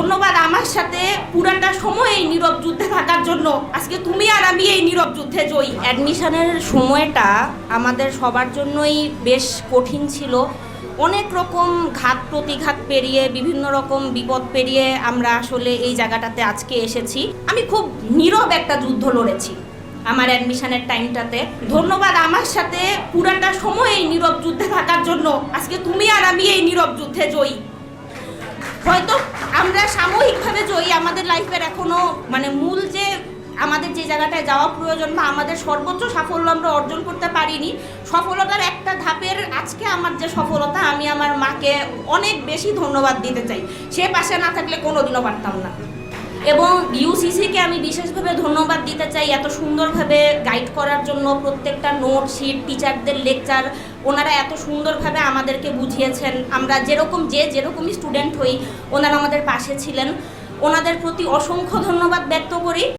ধন্যবাদ আমার সাথে। পুরাটা সময় এই নীরব যুদ্ধে থাকার জন্য। আজকে তুমি আর আমি এই নীরব যুদ্ধে জয়ী। অ্যাডমিশনের সময়টা আমাদের সবার জন্যই বেশ কঠিন ছিল। অনেক রকম ঘাত প্রতিঘাত পেরিয়ে, বিভিন্ন রকম বিপদ পেরিয়ে আমরা আসলে এই জায়গাটাতে আজকে এসেছি। আমি খুব নীরব একটা যুদ্ধ লড়েছি আমার অ্যাডমিশনের টাইমটাতে ধন্যবাদ আমার সাথে। পুরাটা সময় এই নীরব যুদ্ধে থাকার জন্য। আজকে তুমি আর আমি এই নীরব যুদ্ধে জয়ী। হয়তো আমরা সাময়িকভাবে জয়ী, আমাদের লাইফের এখনও মানে মূল যে আমাদের যে জায়গাটায় যাওয়া প্রয়োজন বা আমাদের সর্বোচ্চ সাফল্য আমরা অর্জন করতে পারিনি, সফলতার একটা ধাপের আজকে আমার যে সফলতা, আমি আমার মাকে অনেক বেশি ধন্যবাদ দিতে চাই। সে পাশে না থাকলে কোনোদিনও পারতাম না। এবং ইউসিসিকে আমি বিশেষভাবে ধন্যবাদ দিতে চাই এত সুন্দরভাবে গাইড করার জন্য প্রত্যেকটা নোট শিট টিচারদের লেকচার ওনারা এত সুন্দরভাবে আমাদেরকে বুঝিয়েছেন। আমরা যেরকম যে যেরকমই স্টুডেন্ট হই, ওনারা আমাদের পাশে ছিলেন। ওনাদের প্রতি অসংখ্য ধন্যবাদ ব্যক্ত করি।